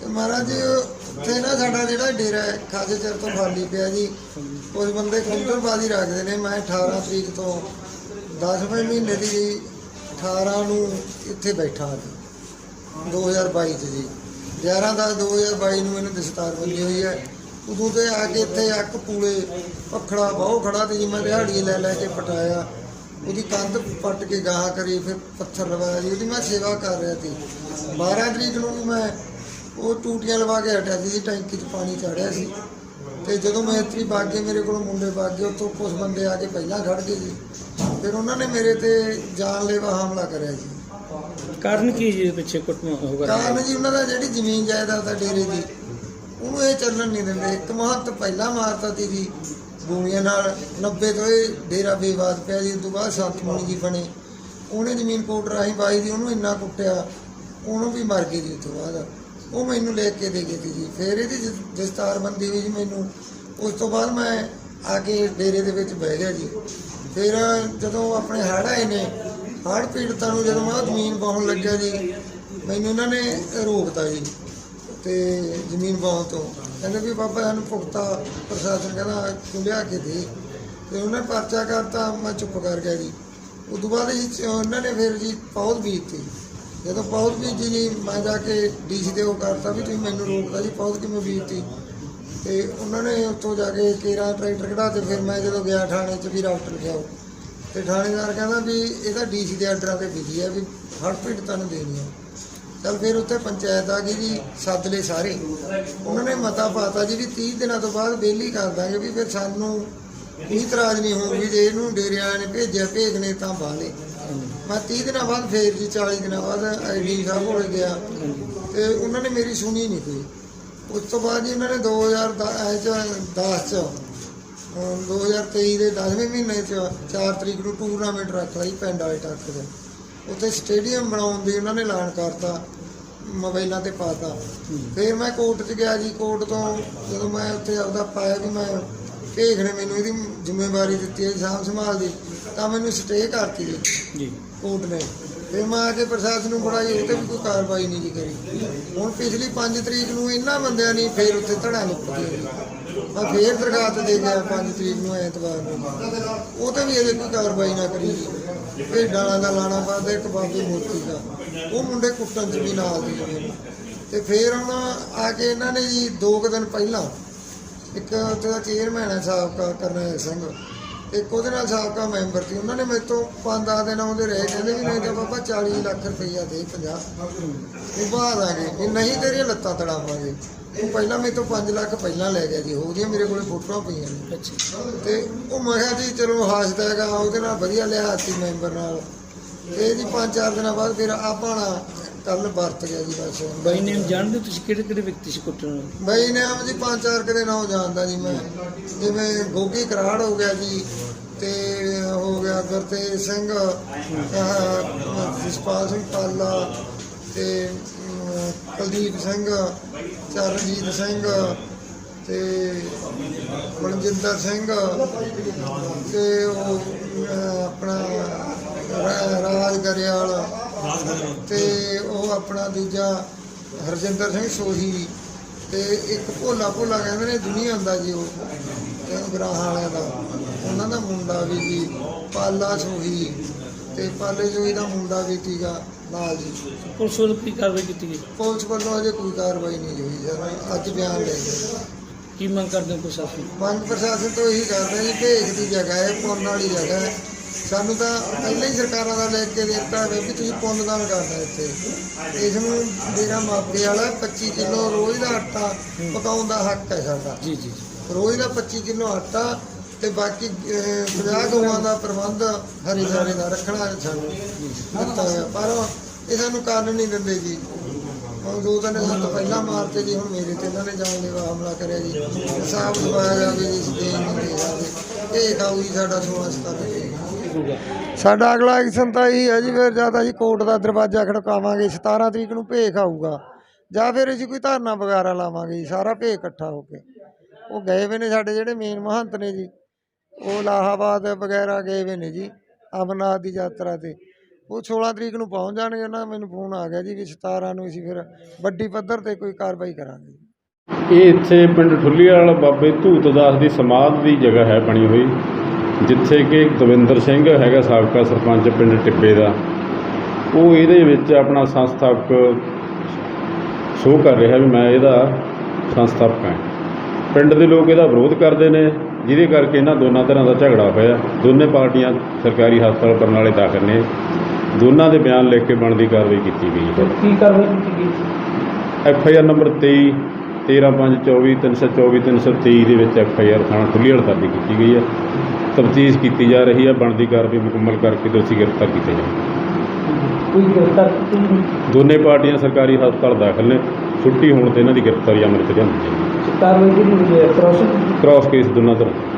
ਤੇ ਮਹਾਰਾਜ, ਉੱਥੇ ਨਾ ਸਾਡਾ ਜਿਹੜਾ ਡੇਰਾ ਹੈ ਖਾਸੇ ਚਿਰ ਤੋਂ ਖਾਲੀ ਪਿਆ ਜੀ। ਕੁਝ ਬੰਦੇ ਕੁੰਦਰਬਾਜ਼ੀ ਰੱਖਦੇ ਨੇ। ਮੈਂ 18 ਤਰੀਕ ਤੋਂ 10ਵੇਂ ਮਹੀਨੇ ਦੀ ਜੀ 18 ਨੂੰ ਇੱਥੇ ਬੈਠਾ ਸੀ 2022 ਚ ਜੀ। 11 10 2022 ਨੂੰ ਮੈਨੂੰ ਦਸਤਾਰ ਬੰਦੀ ਹੋਈ ਹੈ। ਉਦੋਂ ਤੇ ਆ ਕੇ ਇੱਥੇ ਅੱਕ ਪੂਲੇ, ਪਖੜਾ ਬਹੁ ਖੜਾ ਤੇ ਜੀ, ਮੈਂ ਦਿਹਾੜੀ ਲੈ ਲੈ ਕੇ ਪਟਾਇਆ। ਉਹਦੀ ਕੰਧ ਪੱਟ ਕੇ ਗਾਹ ਕਰੀ, ਫਿਰ ਪੱਥਰ ਲਵਾਇਆ ਜੀ। ਉਹਦੀ ਮੈਂ ਸੇਵਾ ਕਰ ਰਿਹਾ ਸੀ। 12 ਤਰੀਕ ਨੂੰ ਵੀ ਮੈਂ ਉਹ ਟੂਟੀਆਂ ਲਵਾ ਕੇ ਹਟਿਆ ਸੀ ਟੈਂਕੀ 'ਚ ਪਾਣੀ ਚੜਿਆ ਸੀ। ਤੇ ਜਦੋਂ ਮੈਤਰੀ ਬਾਗੇ ਮੇਰੇ ਕੋਲ ਮੁੰਡੇ ਬਾਗੇ ਉੱਥੋਂ ਕੁਝ ਬੰਦੇ ਆ ਕੇ ਪਹਿਲਾਂ ਖੜ ਗਏ ਜੀ। ਫਿਰ ਉਹਨਾਂ ਨੇ ਮੇਰੇ ਤੇ ਜਾਨਲੇਵਾ ਹਮਲਾ ਕਰਿਆ ਜੀ। ਕਾਰਨ ਕੀ ਜੀ ਪਿੱਛੇ ਕੁੱਟਮਾ ਹੋਗਾ ਕਾਰਨ ਜੀ ਉਹਨਾਂ ਦਾ ਜਿਹੜੀ ਜ਼ਮੀਨ ਜਾਇਦਾਦ ਆ ਡੇਰੇ ਦੀ ਉਹਨੂੰ ਇਹ ਚੱਲਣ ਨਹੀਂ ਦਿੰਦੇ। ਇੱਕ ਮਹੰਤ ਪਹਿਲਾਂ ਮਾਰਤਾ ਸੀ ਜੀ ਗੋਲੀਆਂ ਨਾਲ। 90 ਤੋਂ ਇਹ ਡੇਰਾ ਬੇਵਾਦ ਪਿਆ ਜੀ ਉਸ ਤੋਂ ਬਾਅਦ ਸੰਤ ਮੁਨੀ ਜੀ ਬਣੇ। ਉਹਨੇ ਜ਼ਮੀਨ ਕੋਟ ਰਾਹੀਂ ਬਾਈ ਦੀ ਉਹਨੂੰ ਇੰਨਾ ਕੁੱਟਿਆ ਉਹਨੂੰ ਵੀ ਮਰ ਗਈ ਜੀ ਉਸ ਤੋਂ ਬਾਅਦ। ਉਹ ਮੈਨੂੰ ਲੈ ਕੇ ਦੇ ਗਈ ਸੀ ਜੀ ਫਿਰ ਇਹਦੀ ਜ- ਦਸਤਾਰਬੰਦੀ ਹੋਈ ਜੀ ਮੈਨੂੰ, ਉਸ ਤੋਂ ਬਾਅਦ ਮੈਂ ਆ ਕੇ ਡੇਰੇ ਦੇ ਵਿੱਚ ਬਹਿ ਗਿਆ ਜੀ। ਫਿਰ ਜਦੋਂ ਆਪਣੇ ਹੜ੍ਹ ਆਏ ਨੇ, ਹੜ੍ਹ ਪੀੜਤਾਂ ਨੂੰ ਜਦੋਂ ਮੈਂ ਉਹ ਜ਼ਮੀਨ ਵਾਹੁਣ ਲੱਗਿਆ ਜੀ, ਮੈਨੂੰ ਇਹਨਾਂ ਨੇ ਰੋਕਤਾ ਜੀ, ਤੇ ਜ਼ਮੀਨ ਵਾਹੁਣ ਤੋਂ। ਕਹਿੰਦੇ ਵੀ ਬਾਬਾ ਸਾਨੂੰ ਭੁਗਤਾ, ਪ੍ਰਸ਼ਾਸਨ ਕਹਿੰਦਾ ਤੂੰ ਲਿਆ ਕੇ ਦੇ। ਤੇ ਉਹਨੇ ਪਰਚਾ ਕਰਤਾ, ਮੈਂ ਚੁੱਪ ਕਰ ਗਿਆ ਜੀ। ਉਸ ਤੋਂ ਬਾਅਦ ਜੀ ਚ- ਉਹਨਾਂ ਨੇ ਫਿਰ ਜੀ ਪੌਦ ਬੀਜਤੀ। ਜਦੋਂ ਪੌਦ ਬੀਜੀ ਜੀ ਮੈਂ ਜਾ ਕੇ ਡੀਸੀ ਦੇ ਉਹ ਕਰਤਾ ਵੀ ਤੁਸੀਂ ਮੈਨੂੰ ਰੋਕਦਾ ਜੀ ਪੌਦ ਕਿਵੇਂ ਬੀਜਤੀ ਤੇ ਉਹਨਾਂ ਨੇ ਉੱਥੋਂ ਜਾ ਕੇ ਕੇਰਾ ਟਰੈਕਟਰ ਕਢਾ ਤੇ ਫਿਰ ਮੈਂ ਜਦੋਂ ਗਿਆ ਥਾਣੇ 'ਚ ਵੀ ਰਾਫਟ ਲਿਖਾਓ ਤੇ ਥਾਣੇਦਾਰ ਕਹਿੰਦਾ ਵੀ ਇਹਦਾ ਡੀਸੀ ਦੇ ਆਰਡਰਾਂ ਤੇ ਬੀਜੀ ਹੈ ਵੀ ਹੜਪੀਟ ਤੁਹਾਨੂੰ ਦੇਣੀ ਹੈ ਚਲ ਫਿਰ ਉੱਥੇ ਪੰਚਾਇਤ ਆ ਗਈ ਜੀ, ਸੱਦ ਲਏ ਸਾਰੇ। ਉਹਨਾਂ ਨੇ ਮਤਾ ਪਾਤਾ ਜੀ ਵੀ 30 ਦਿਨਾਂ ਤੋਂ ਬਾਅਦ ਬੇਲੀ ਕਰ ਦਾਂਗੇ ਵੀ ਫਿਰ ਸਾਨੂੰ ਕੋਈ ਇਤਰਾਜ਼ ਨਹੀਂ ਹੋਊਗੀ, ਜੇ ਇਹਨੂੰ ਡੇਰਿਆਂ ਨੇ ਭੇਜਿਆ ਭੇਜਣੇ ਤਾਂ ਬਾਲੇ ਮੈਂ 30 ਦਿਨਾਂ ਬਾਅਦ ਫੇਰ ਜੀ 40 ਦਿਨਾਂ ਬਾਅਦ ਆਈਡੀ ਸਾਹਿਬ ਕੋਲ ਗਿਆ। ਤੇ ਉਹਨਾਂ ਨੇ ਮੇਰੀ ਸੁਣੀ ਨਹੀਂ ਕੋਈ। ਉਸ ਤੋਂ ਬਾਅਦ ਜੀ ਇਹਨਾਂ ਨੇ 2010 ਚ ਅਮ 2023 ਦੇ 10ਵੇਂ ਮਹੀਨੇ ਚ 4 ਤਰੀਕ ਨੂੰ ਟੂਰਨਾਮੈਂਟ ਰੱਖ ਲਈ ਪਿੰਡ ਵਾਲੇ ਟੱਕ ਦੇ। ਉੱਥੇ ਸਟੇਡੀਅਮ ਬਣਾਉਣ ਦੀ ਉਹਨਾਂ ਨੇ ਐਲਾਨ ਕਰਤਾ ਮੋਬਾਈਲਾਂ ਤੇ ਪਾਤਾ ਫਿਰ ਮੈਂ ਕੋਰਟ 'ਚ ਗਿਆ ਜੀ ਕੋਰਟ ਤੋਂ ਜਦੋਂ ਮੈਂ ਉੱਥੇ ਆਪਦਾ ਪਾਇਆ ਵੀ ਮੈਂ ਭੇਖ ਨੇ ਮੈਨੂੰ ਇਹਦੀ ਜ਼ਿੰਮੇਵਾਰੀ ਦਿੱਤੀ ਹੈ ਸਾਂਭ ਸੰਭਾਲ ਦੀ ਤਾਂ ਮੈਨੂੰ ਸਟੇ ਕਰਤੀ ਜੀ ਜੀ। ਕੋਰਟ ਨੇ। ਫਿਰ ਮੈਂ ਆ ਕੇ ਪ੍ਰਸ਼ਾਸਨ ਨੂੰ ਬੜਾਈ ਉਹ ਤੇ ਵੀ ਕੋਈ ਕਾਰਵਾਈ ਨਹੀਂ ਜੀ ਕਰੀ। ਹੁਣ ਪਿਛਲੀ 5 ਤਰੀਕ ਨੂੰ ਇਹਨਾਂ ਬੰਦਿਆਂ ਨੇ ਫਿਰ ਉੱਥੇ ਧੜਾ ਨਿਕਲੀ ਮੈਂ ਫੇਰ ਦਰਖਾਸਤ ਦੇ ਗਿਆ 5 ਤਰੀਕ ਨੂੰ ਐਤਵਾਰ ਨੂੰ। ਉਹ ਤੇ ਵੀ ਇਹਦੇ ਕੋਈ ਕਾਰਵਾਈ ਨਾ ਕਰੀ ਜੀ। ਭੇਡਾਂ ਦਾ ਲਾਣਾ ਪਾਦਾ ਇੱਕ ਬਾਬੇ ਮੂਰਤੀ ਦਾ। ਉਹ ਮੁੰਡੇ ਕੁੱਟਣ ਚ ਵੀ ਨਾਲ ਦੀ ਤੇ ਫੇਰ ਹੁਣ ਆ ਕੇ ਇਹਨਾਂ ਨੇ ਜੀ ਦੋ ਕੁ ਦਿਨ ਪਹਿਲਾਂ ਇੱਕ ਉੱਥੇ ਦਾ ਚੇਅਰਮੈਨ ਹੈ ਸਾਬਕਾ ਕਰਨੈਲ ਸਿੰਘ। ਇੱਕ ਉਹਦੇ ਨਾਲ ਸਾਬਕਾ ਮੈਂਬਰ ਸੀ। ਉਹਨਾਂ ਨੇ ਮੇਰੇ ਤੋਂ 5-10 ਦਿਨ ਆਉਂਦੇ ਰਹੇ। ਕਹਿੰਦੇ ਵੀ ਨਹੀਂ ਤਾਂ ਬਾਬਾ 40 ਲੱਖ ਰੁਪਈਆ ਦੇ 50 ਉਹ ਬਾਅਦ ਆ ਗਏ। ਵੀ ਨਹੀਂ ਤੇਰੀਆਂ ਲੱਤਾਂ ਤੜਾਵਾਂਗੇ। ਉਹ ਪਹਿਲਾਂ ਮੇਰੇ ਤੋਂ 5 ਲੱਖ ਪਹਿਲਾਂ ਲੈ ਗਿਆ ਜੀ। ਉਹਦੀਆਂ ਮੇਰੇ ਕੋਲੇ ਫੋਟੋਆਂ ਪਈਆਂ ਨੇ। ਅੱਛਾ ਤੇ ਉਹ ਮੈਂ ਕਿਹਾ ਜੀ ਚਲੋ ਹੱਸਦਾ ਹੈਗਾ ਉਹਦੇ ਨਾਲ ਵਧੀਆ ਲਿਆ ਸੀ ਮੈਂਬਰ ਨਾਲ। ਤੇ ਜੀ 5-4 ਦਿਨਾਂ ਬਾਅਦ ਫਿਰ ਆਪਾਣਾ ਕੱਲ ਵਰਤ ਗਿਆ ਜੀ ਬਸ। ਬਾਈ ਨੇ ਜਾਣਦੇ ਹੋ ਤੁਸੀਂ ਕਿਹੜੇ ਕਿਹੜੇ ਵਿਅਕਤੀ ਸੀ ਕੁੱਟਣ ਵਾਲੇ? ਬਈ ਨੇ ਆਮ ਜੀ ਪੰਜ ਚਾਰ ਕਦੇ ਨਾਮ ਜਾਣਦਾ ਜੀ ਮੈਂ। ਜਿਵੇਂ ਗੋਗੀ ਕਰਾੜ ਹੋ ਗਿਆ ਜੀ ਤੇ ਹੋ ਗਿਆ ਗੁਰਤੇਜ ਸਿੰਘ ਜਸਪਾਲ ਸਿੰਘ ਪਾਲਾ ਤੇ ਅਮ, ਕੁਲਦੀਪ ਸਿੰਘ ਚਰਨਜੀਤ ਸਿੰਘ ਤੇ ਮਨਜਿੰਦਰ ਸਿੰਘ ਤੇ ਉਹ ਆਪਣਾ ਰਾ- ਰਾਜ ਗਰੇਵਾਲ। ਤੇ ਉਹ ਆਪਣਾ ਦੂਜਾ ਹਰਜਿੰਦਰ ਸਿੰਘ ਸੋਹੀ ਤੇ ਇੱਕ ਭੋਲਾ ਭੋਲਾ ਕਹਿੰਦੇ ਨੇ ਦੁਨੀਆ ਦਾ ਜੀ ਉਹ ਤੇ ਗਰਾਹਾਂ ਵਾਲਿਆਂ ਦਾ। ਉਹਨਾਂ ਦਾ ਮੁੰਡਾ ਵੀ ਜੀ ਪਾਲਾ ਸੋਹੀ ਤੇ ਪਾਲੇ ਸੋਹੀ ਦਾ ਮੁੰਡਾ ਵੀ ਸੀਗਾ ਨਾਲ ਜੀ। ਪੁਲਿਸ ਵੱਲੋਂ ਕੀ ਕਾਰਵਾਈ ਕੀਤੀ ਗਈ? ਪੁਲਿਸ ਵੱਲੋਂ ਅਜੇ ਕੋਈ ਕਾਰਵਾਈ ਨਹੀਂ ਹੋਈ ਸਰ ਅੱਜ ਬਿਆਨ ਲੈ ਗਏ। ਕੀ ਮੰਗ ਕਰਦੇ ਹੋ ਪ੍ਰਸ਼ਾਸਨ? ਮੰਗ ਪ੍ਰਸ਼ਾਸਨ ਤੋਂ ਇਹੀ ਕਰਦੇ ਜੀ ਭੇਖ ਦੀ ਜਗ੍ਹਾ ਹੈ ਪੁੰਨ ਵਾਲੀ ਜਗ੍ਹਾ ਹੈ। ਸਾਨੂੰ ਤਾਂ ਪਹਿਲਾਂ ਹੀ ਸਰਕਾਰਾਂ ਦਾ ਲੈ ਕੇ ਦਿੱਤਾ ਹੈ ਵੀ ਤੁਸੀਂ ਪੁੰਨਦਾਨ ਕਰਨਾ ਇੱਥੇ। ਇਸ ਨੂੰ ਜਿਹੜਾ ਮਾਪੇ ਵਾਲਾ 25 ਕਿਲੋ ਰੋਜ਼ ਦਾ ਆਟਾ ਪਕਾਉਣ ਦਾ ਹੱਕ ਹੈ ਸਾਡਾ। ਜੀ ਜੀ ਰੋਜ਼ ਦਾ 25 ਕਿਲੋ ਆਟਾ ਤੇ ਬਾਕੀ ਅਹ, 50 ਗਊਆਂ ਦਾ ਪ੍ਰਬੰਧ ਹਰੀ ਚਾਰੇ ਦਾ ਰੱਖਣਾ ਸਾਨੂੰ। ਦਿੱਤਾ ਹੋਇਆ। ਪਰ ਇਹ ਸਾਨੂੰ ਕਰਨ ਨਹੀਂ ਦਿੰਦੇ ਜੀ। ਹੁਣ ਦੋ ਦਿਨ ਸਾਨੂੰ ਪਹਿਲਾਂ ਮਾਰਤੇ ਜੀ ਹੁਣ ਮੇਰੇ ਤੇ ਇਹਨਾਂ ਨੇ ਜਾਨਲੇਵਾ ਹਮਲਾ ਕਰਿਆ ਜੀ। ਹਿਸਾਬ ਦਵਾਇਆ ਜਾਵੇ ਜੀ ਇਸ ਦੇ। ਇਹ ਖਾਊ ਜੀ ਸਾਡਾ 16 ਸਤਾਰਾਂ ਸਾਡਾ ਅਗਲਾ ਐਕਸ਼ਨ ਤਾਂ ਇਹੀ ਹੈ ਜੀ ਫਿਰ ਜ਼ਿਆਦਾ ਅਸੀਂ ਕੋਰਟ ਦਾ ਦਰਵਾਜ਼ਾ ਖੜਕਾਵਾਂਗੇ 17 ਤਰੀਕ ਨੂੰ ਭੇਖ ਆਊਗਾ। ਜਾਂ ਫਿਰ ਅਸੀਂ ਕੋਈ ਧਰਨਾ ਵਗੈਰਾ ਲਾਵਾਂਗੇ ਜੀ ਸਾਰਾ ਭੇਖ ਇਕੱਠਾ ਹੋ ਕੇ। ਉਹ ਗਏ ਵੇ ਨੇ ਸਾਡੇ ਜਿਹੜੇ ਮੇਨ ਮਹੰਤ ਨੇ ਜੀ ਉਹ ਇਲਾਹਾਬਾਦ ਵਗੈਰਾ ਗਏ ਵੇ ਨੇ ਜੀ ਅਮਰਨਾਥ ਦੀ ਯਾਤਰਾ ਤੇ। ਉਹ 16 ਤਰੀਕ ਨੂੰ ਪਹੁੰਚ ਜਾਣਗੇ ਉਹਨਾਂ ਦਾ ਮੈਨੂੰ ਫੋਨ ਆ ਗਿਆ ਜੀ ਵੀ 17 ਨੂੰ ਅਸੀਂ ਫਿਰ ਵੱਡੀ ਪੱਧਰ ਤੇ ਕੋਈ ਕਾਰਵਾਈ ਕਰਾਂਗੇ। ਇਹ ਇੱਥੇ ਪਿੰਡ ਠੁੱਲੀਵਾਲ ਬਾਬੇ ਧੂਤ ਦਾਸ ਦੀ ਸਮਾਧ ਦੀ ਜਗ੍ਹਾ ਹੈ ਬਣੀ ਹੋਈ। ਜਿੱਥੇ ਕਿ ਦਵਿੰਦਰ ਸਿੰਘ ਹੈਗਾ ਸਾਬਕਾ ਸਰਪੰਚ ਪਿੰਡ ਟਿੱਬੇ ਦਾ ਉਹ ਇਹਦੇ ਵਿੱਚ ਆਪਣਾ ਸੰਸਥਾਪਕ ਸ਼ੋਅ ਕਰ ਰਿਹਾ ਵੀ ਮੈਂ ਇਹਦਾ ਸੰਸਥਾਪਕ ਹਾਂ। ਪਿੰਡ ਦੇ ਲੋਕ ਇਹਦਾ ਵਿਰੋਧ ਕਰਦੇ ਨੇ ਜਿਹਦੇ ਕਰਕੇ ਇਹਨਾਂ ਦੋਨਾਂ ਤਰ੍ਹਾਂ ਦਾ ਝਗੜਾ ਹੋਇਆ। ਦੋਨੇ ਪਾਰਟੀਆਂ ਸਰਕਾਰੀ ਹਸਪਤਾਲ ਬਰਨਾਲੇ ਦਾਖਲ ਨੇ। ਦੋਨਾਂ ਦੇ ਬਿਆਨ ਲਿਖ ਕੇ ਬਣਦੀ ਕਾਰਵਾਈ ਕੀਤੀ ਗਈ ਹੈ। ਕੀ ਕਾਰਵਾਈ ਕੀਤੀ ਗਈ ਐਫ ਆਈ ਆਰ ਨੰਬਰ 23 13524 324 323 ਦੇ ਵਿੱਚ ਐਫ ਆਈ ਆਰ ਥਾਣਾ ਖੁੱਲੀਵਾਲ ਦਰਜ ਕੀਤੀ ਗਈ ਹੈ। ਤਫਤੀਸ਼ ਕੀਤੀ ਜਾ ਰਹੀ ਹੈ ਬਣਦੀ ਕਾਰਵਾਈ ਮੁਕੰਮਲ ਕਰਕੇ ਦੋਸ਼ੀ ਗ੍ਰਿਫਤਾਰ ਕੀਤੇ ਜਾਣਗੇ ਕੋਈ ਗ੍ਰਿਫਤਾਰ ਕੀਤੀ ਨਹੀਂ ਦੋਨੇ ਪਾਰਟੀਆਂ ਸਰਕਾਰੀ ਹਸਪਤਾਲ ਦਾਖਲ ਨੇ ਛੁੱਟੀ ਹੋਣ ਤੇ ਇਹਨਾਂ ਦੀ ਗ੍ਰਿਫਤਾਰੀ ਅਮਲ ਚ ਲਿਆਂਦੀ ਜਾਏਗੀ। ਕਾਰਵਾਈ ਜਿਹੜੀ ਹੋਈ ਹੈ? ਕ੍ਰਾਸ ਕੇਸ ਦੋਨਾਂ ਤਰ੍ਹਾਂ।